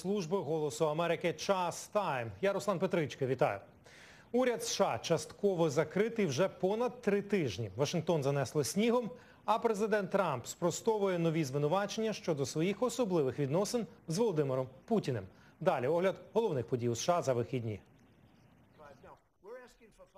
служби голосу Америки Час Тайм. Я Руслан Петричка. Вітаю. Уряд США частково закритий вже понад три тижні. Вашингтон занесло снігом, а президент Трамп спростовує нові звинувачення щодо своїх особливих відносин з Володимиром Путіним. Далі огляд головних подій у США за вихідні.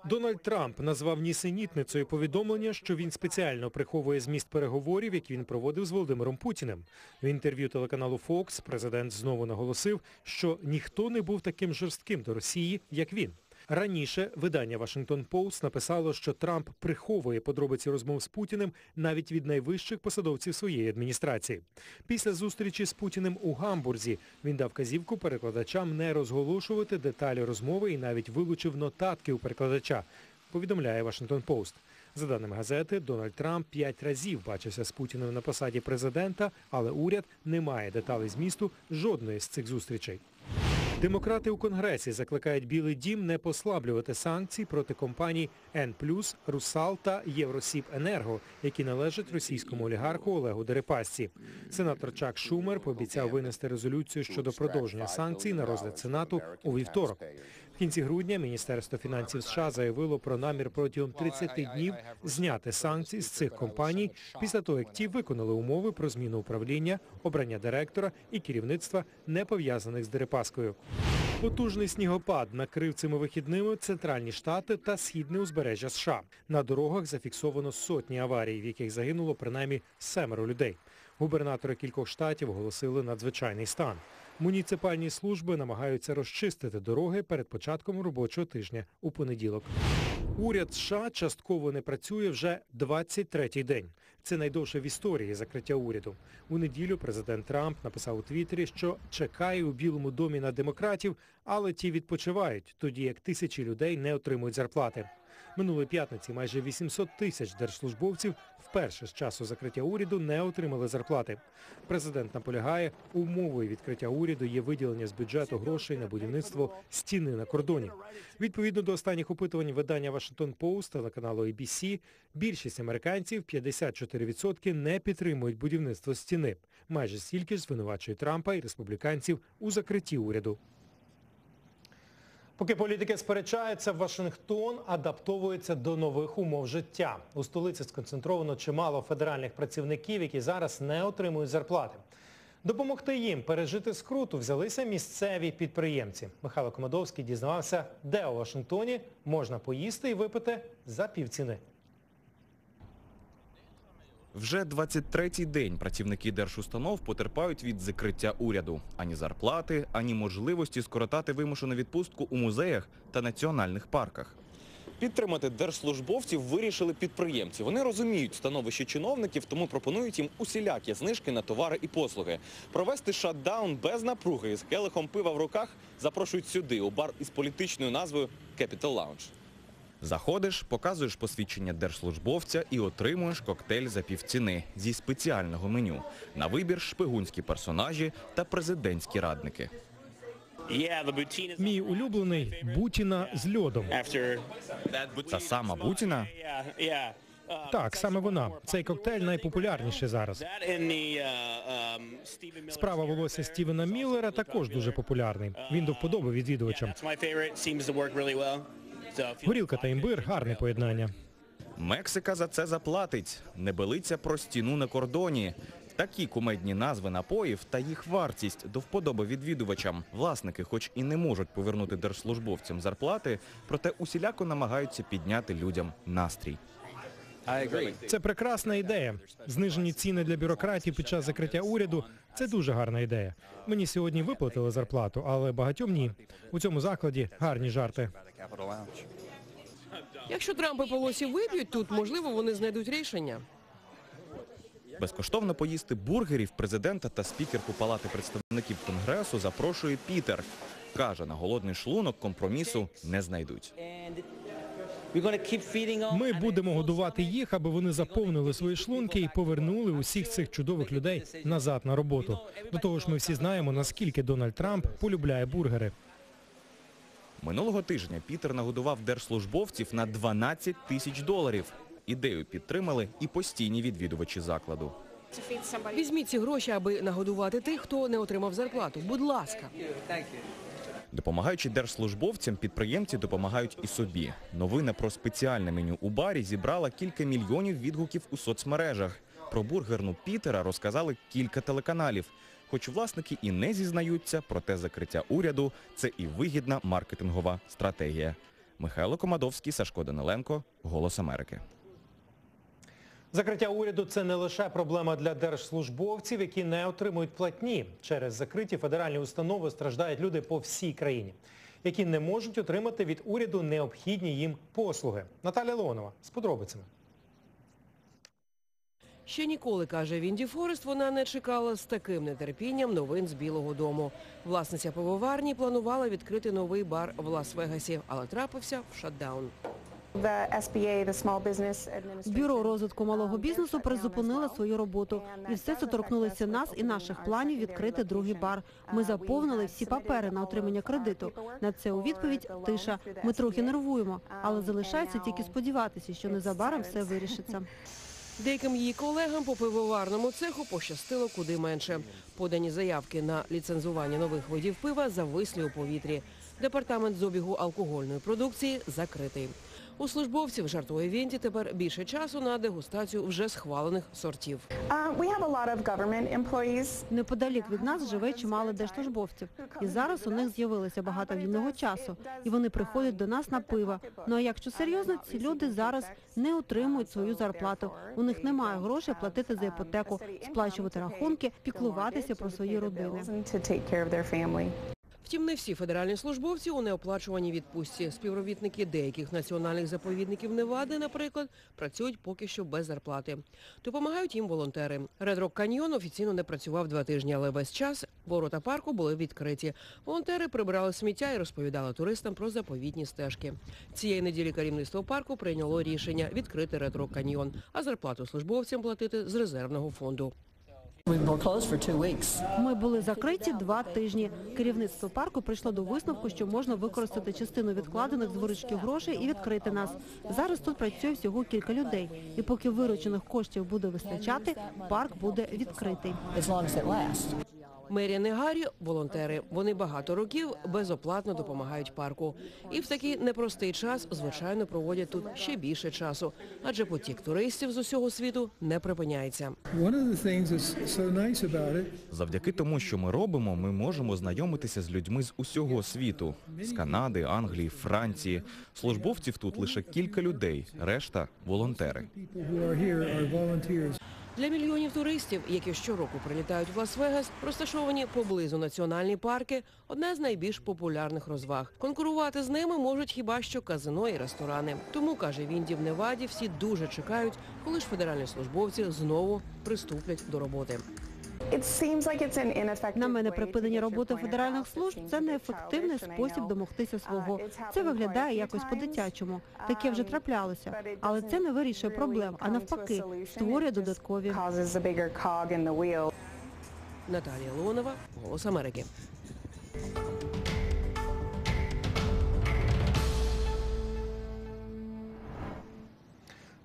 Дональд Трамп назвав нісенітницею повідомлення, що він спеціально приховує зміст переговорів, які він проводив з Володимиром Путіним. В інтерв'ю телеканалу Fox президент знову наголосив, що ніхто не був таким жорстким до Росії, як він. Раніше видання Washington Post написало, що Трамп приховує подробиці розмов з Путіним навіть від найвищих посадовців своєї адміністрації. Після зустрічі з Путіним у Гамбурзі він дав казівку перекладачам не розголошувати деталі розмови і навіть вилучив нотатки у перекладача, повідомляє Washington Post. За даними газети, Дональд Трамп п'ять разів бачився з Путіним на посаді президента, але уряд не має деталей змісту жодної з цих зустрічей. Демократи у Конгресі закликають Білий дім не послаблювати санкції проти компаній N+, Русал та Євросібенерго, які належать російському олігарху Олегу Дерипасці. Сенатор Чак Шумер пообіцяв винести резолюцію щодо продовження санкцій на розгляд Сенату у вівторок. В кінці грудня Міністерство фінансів США заявило про намір протягом 30 днів зняти санкції з цих компаній після того, як ті виконали умови про зміну управління, обрання директора і керівництва, не пов'язаних з Дерипаскою. Потужний снігопад накрив цими вихідними центральні штати та східне узбережжя США. На дорогах зафіксовано сотні аварій, в яких загинуло принаймні семеро людей. Губернатори кількох штатів оголосили надзвичайний стан. Муніципальні служби намагаються розчистити дороги перед початком робочого тижня у понеділок. Уряд США частково не працює вже 23-й день. Це найдовше в історії закриття уряду. У неділю президент Трамп написав у Твіттері, що чекає у Білому домі на демократів, але ті відпочивають, тоді як тисячі людей не отримують зарплати. Минулої п'ятниці майже 800 тисяч держслужбовців вперше з часу закриття уряду не отримали зарплати. Президент наполягає, умовою відкриття уряду є виділення з бюджету грошей на будівництво стіни на кордоні. Відповідно до останніх опитувань видання Post телеканалу ABC, більшість американців, 54%, не підтримують будівництво стіни. Майже стільки ж звинувачує Трампа і республіканців у закритті уряду. Поки політики сперечаються, Вашингтон адаптовується до нових умов життя. У столиці сконцентровано чимало федеральних працівників, які зараз не отримують зарплати. Допомогти їм пережити скруту взялися місцеві підприємці. Михайло Комадовський дізнавався, де у Вашингтоні можна поїсти і випити за півціни. Вже 23-й день працівники держустанов потерпають від закриття уряду. Ані зарплати, ані можливості скоротати вимушену відпустку у музеях та національних парках. Підтримати держслужбовців вирішили підприємці. Вони розуміють становище чиновників, тому пропонують їм усілякі знижки на товари і послуги. Провести шатдаун без напруги із келихом пива в руках запрошують сюди, у бар із політичною назвою Capital Lounge. Заходиш, показуєш посвідчення держслужбовця і отримуєш коктейль за півціни зі спеціального меню. На вибір шпигунські персонажі та президентські радники. Мій улюблений Бутіна з льодом. Та сама Бутіна Так, саме вона. Цей коктейль найпопулярніший зараз. Справа волосся Стівена Міллера також дуже популярний. Він до вподоби відвідувачам. Горілка та імбир гарне поєднання. Мексика за це заплатить. Небелиця про стіну на кордоні. Такі кумедні назви напоїв та їх вартість до вподоби відвідувачам. Власники, хоч і не можуть повернути держслужбовцям зарплати, проте усіляко намагаються підняти людям настрій. Це прекрасна ідея. Знижені ціни для бюрократів під час закриття уряду це дуже гарна ідея. Мені сьогодні виплатили зарплату, але багатьом ні. У цьому закладі гарні жарти. Якщо Трамп і Полосі виб'ють тут, можливо, вони знайдуть рішення. Безкоштовно поїсти бургерів президента та спікерку Палати представників Конгресу запрошує Пітер. Каже, на голодний шлунок компромісу не знайдуть. Ми будемо годувати їх, аби вони заповнили свої шлунки і повернули усіх цих чудових людей назад на роботу. До того ж, ми всі знаємо, наскільки Дональд Трамп полюбляє бургери. Минулого тижня Пітер нагодував держслужбовців на 12 тисяч доларів. Ідею підтримали і постійні відвідувачі закладу. Візьміть ці гроші, аби нагодувати тих, хто не отримав зарплату. Будь ласка. Допомагаючи держслужбовцям, підприємці допомагають і собі. Новина про спеціальне меню у барі зібрала кілька мільйонів відгуків у соцмережах. Про бургерну Пітера розказали кілька телеканалів. Хоч власники і не зізнаються, проте закриття уряду – це і вигідна маркетингова стратегія. Михайло Комадовський, Сашко Даниленко, Голос Америки. Закриття уряду – це не лише проблема для держслужбовців, які не отримують платні. Через закриті федеральні установи страждають люди по всій країні, які не можуть отримати від уряду необхідні їм послуги. Наталя Леонова з подробицями. Ще ніколи, каже Вінді Форест, вона не чекала з таким нетерпінням новин з Білого дому. Власниця пивоварні планувала відкрити новий бар в Лас-Вегасі, але трапився в шатдаун. Бюро розвитку малого бізнесу призупинило свою роботу. І все це торкнулося нас і наших планів відкрити другий бар. Ми заповнили всі папери на отримання кредиту. На це у відповідь тиша. Ми трохи нервуємо, але залишається тільки сподіватися, що незабаром все вирішиться. Деяким її колегам по пивоварному цеху пощастило куди менше. Подані заявки на ліцензування нових видів пива зависли у повітрі. Департамент з обігу алкогольної продукції закритий. У службовців, жартує Вінті, тепер більше часу на дегустацію вже схвалених сортів. Неподалік від нас живе чимало держслужбовців. І зараз у них з'явилося багато вільного часу. І вони приходять до нас на пиво. Ну а якщо серйозно, ці люди зараз не отримують свою зарплату. У них немає грошей платити за іпотеку, сплачувати рахунки, піклуватися про свої родини. Втім, не всі федеральні службовці у неоплачуваній відпустці. Співробітники деяких національних заповідників Невади, наприклад, працюють поки що без зарплати. Допомагають їм волонтери. Rock Canyon офіційно не працював два тижні, але весь час ворота парку були відкриті. Волонтери прибирали сміття і розповідали туристам про заповідні стежки. Цієї неділі керівництво парку прийняло рішення відкрити Rock Canyon, а зарплату службовцям платити з резервного фонду. Ми були закриті два тижні. Керівництво парку прийшло до висновку, що можна використати частину відкладених з виручки грошей і відкрити нас. Зараз тут працює всього кілька людей. І поки виручених коштів буде вистачати, парк буде відкритий. Мерія Негарі – волонтери. Вони багато років безоплатно допомагають парку. І в такий непростий час, звичайно, проводять тут ще більше часу. Адже потік туристів з усього світу не припиняється. Завдяки тому, що ми робимо, ми можемо знайомитися з людьми з усього світу. З Канади, Англії, Франції. Службовців тут лише кілька людей, решта – волонтери. Для мільйонів туристів, які щороку прилітають в Лас-Вегас, розташовані поблизу національні парки – одна з найбільш популярних розваг. Конкурувати з ними можуть хіба що казино і ресторани. Тому, каже Вінді в Неваді, всі дуже чекають, коли ж федеральні службовці знову приступлять до роботи. It seems like it's an ineffective На мене припинення роботи федеральних служб це неефективний спосіб домогтися uh, свого. Це виглядає якось по-дитячому. Таке вже um, траплялося. Але це не вирішує проблем, а навпаки, створює додаткові. Наталія Леонова, Голос Америки.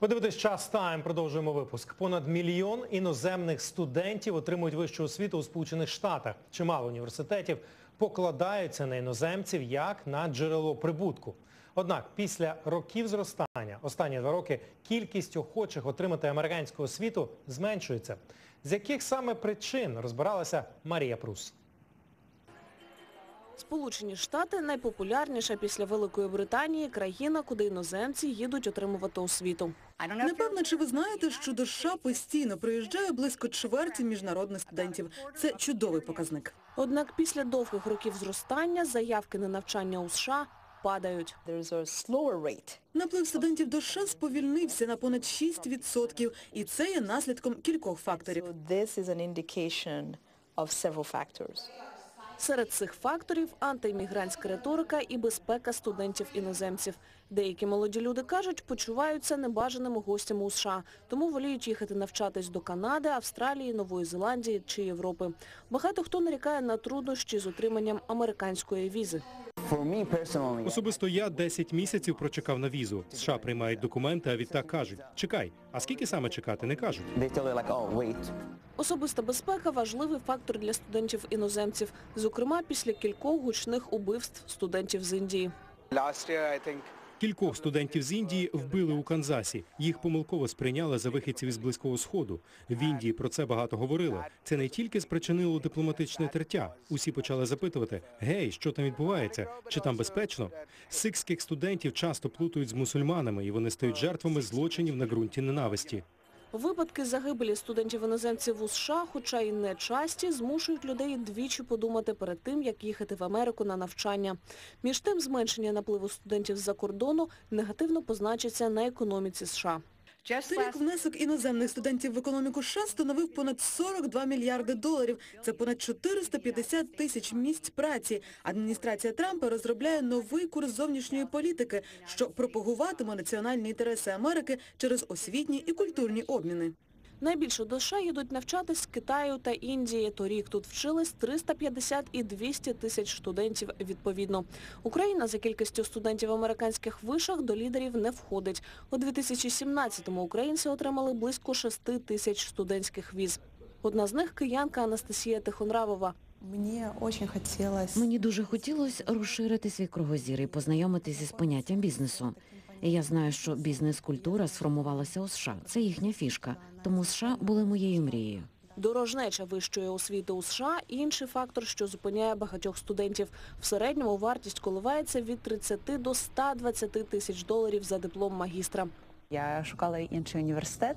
Ви дивитесь час Тайм. Продовжуємо випуск. Понад мільйон іноземних студентів отримують вищу освіту у Сполучених Штатах. Чимало університетів покладаються на іноземців як на джерело прибутку. Однак після років зростання, останні два роки, кількість охочих отримати американську освіту зменшується. З яких саме причин розбиралася Марія Прус. Сполучені Штати найпопулярніша після Великої Британії країна, куди іноземці їдуть отримувати освіту. Напевно, чи ви знаєте, що до США постійно приїжджає близько чверті міжнародних студентів. Це чудовий показник. Однак після довгих років зростання заявки на навчання у США падають. Наплив студентів до США сповільнився на понад 6%, і це є наслідком кількох факторів. Серед цих факторів антиіммігрантська риторика і безпека студентів-іноземців. Деякі молоді люди кажуть, почуваються небажаними гостями у США, тому воліють їхати навчатись до Канади, Австралії, Нової Зеландії чи Європи. Багато хто нарікає на труднощі з отриманням американської візи. Особисто я 10 місяців прочекав на візу. США приймають документи, а відтак кажуть, чекай, а скільки саме чекати, не кажуть. Особиста безпека – важливий фактор для студентів-іноземців, зокрема після кількох гучних убивств студентів з Індії. Кількох студентів з Індії вбили у Канзасі. Їх помилково сприйняли за вихідців із Близького Сходу. В Індії про це багато говорили. Це не тільки спричинило дипломатичне тертя. Усі почали запитувати, гей, що там відбувається? Чи там безпечно? Сикських студентів часто плутають з мусульманами, і вони стають жертвами злочинів на ґрунті ненависті. Випадки загибелі студентів-іноземців у США, хоча й не часті, змушують людей двічі подумати перед тим, як їхати в Америку на навчання. Між тим, зменшення напливу студентів з-за кордону негативно позначиться на економіці США. Торік внесок іноземних студентів в економіку США становив понад 42 мільярди доларів. Це понад 450 тисяч місць праці. Адміністрація Трампа розробляє новий курс зовнішньої політики, що пропагуватиме національні інтереси Америки через освітні і культурні обміни. Найбільше до США їдуть навчатись з Китаю та Індії. Торік тут вчились 350 і 200 тисяч студентів відповідно. Україна за кількістю студентів в американських вишах до лідерів не входить. У 2017-му українці отримали близько 6 тисяч студентських віз. Одна з них – киянка Анастасія Тихонравова. Мені дуже хотілося Мені дуже хотілося розширити свій кругозір і познайомитися з поняттям бізнесу. Я знаю, що бізнес-культура сформувалася у США. Це їхня фішка. Тому США були моєю мрією. Дорожнеча вищої освіти у США – інший фактор, що зупиняє багатьох студентів. В середньому вартість коливається від 30 до 120 тисяч доларів за диплом магістра. Я шукала інший університет,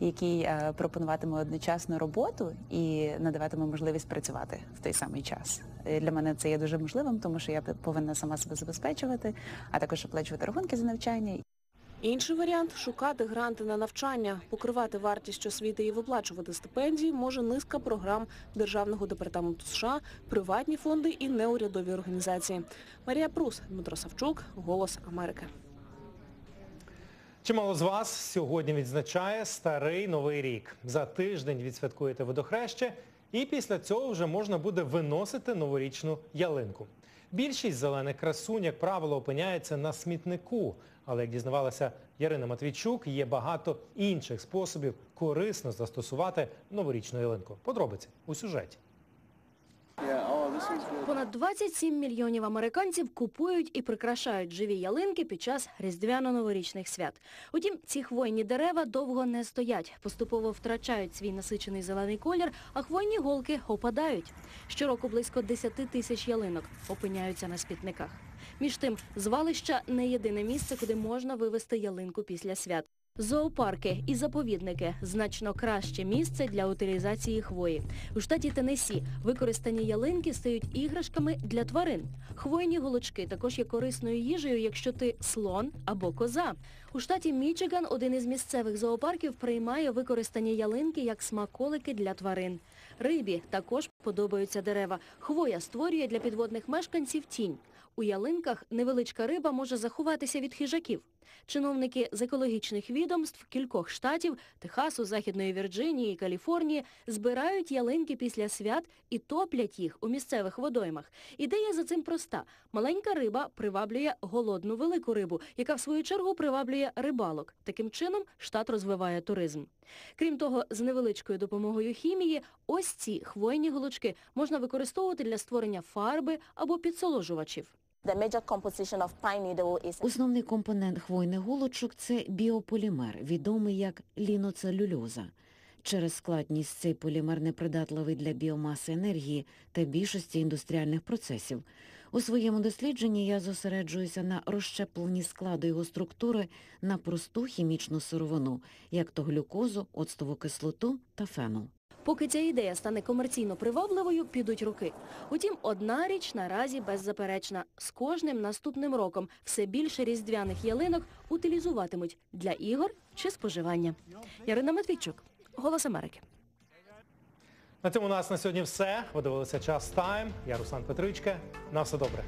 який е, пропонуватиме одночасну роботу і надаватиме можливість працювати в той самий час. Е, Для мене це є дуже можливим, тому що я повинна сама себе забезпечувати, а також оплачувати рахунки за навчання. Інший варіант – шукати гранти на навчання. Покривати вартість освіти і виплачувати стипендії може низка програм Державного департаменту США, приватні фонди і неурядові організації. Марія Прус, Дмитро Савчук, Голос Америки. Чимало з вас сьогодні відзначає старий новий рік. За тиждень відсвяткуєте водохреще і після цього вже можна буде виносити новорічну ялинку. Більшість зелених красунь, як правило, опиняється на смітнику. Але, як дізнавалася Ярина Матвійчук, є багато інших способів корисно застосувати новорічну ялинку. Подробиці у сюжеті. Понад 27 мільйонів американців купують і прикрашають живі ялинки під час різдвяно-новорічних свят. Утім, ці хвойні дерева довго не стоять, поступово втрачають свій насичений зелений колір, а хвойні голки опадають. Щороку близько 10 тисяч ялинок опиняються на спітниках. Між тим, звалища не єдине місце, куди можна вивезти ялинку після свят. Зоопарки і заповідники – значно краще місце для утилізації хвої. У штаті Теннессі використані ялинки стають іграшками для тварин. Хвойні голочки також є корисною їжею, якщо ти слон або коза. У штаті Мічиган один із місцевих зоопарків приймає використані ялинки як смаколики для тварин. Рибі також подобаються дерева. Хвоя створює для підводних мешканців тінь. У ялинках невеличка риба може заховатися від хижаків. Чиновники з екологічних відомств кількох штатів – Техасу, Західної Вірджинії і Каліфорнії – збирають ялинки після свят і топлять їх у місцевих водоймах. Ідея за цим проста. Маленька риба приваблює голодну велику рибу, яка в свою чергу приваблює рибалок. Таким чином штат розвиває туризм. Крім того, з невеличкою допомогою хімії ось ці хвойні голочки можна використовувати для створення фарби або підсоложувачів. Основний компонент хвойних голочок – це біополімер, відомий як ліноцелюльоза. Через складність цей полімер непридатливий для біомаси енергії та більшості індустріальних процесів. У своєму дослідженні я зосереджуюся на розщепленні складу його структури на просту хімічну сировину, як то глюкозу, оцтову кислоту та фенол. Поки ця ідея стане комерційно привабливою, підуть роки. Утім, одна річ наразі беззаперечна. З кожним наступним роком все більше різдвяних ялинок утилізуватимуть для ігор чи споживання. Ярина Матвійчук, Голос Америки. На цьому у нас на сьогодні все. Ви дивилися час тайм. Я Руслан Петричка. На все добре.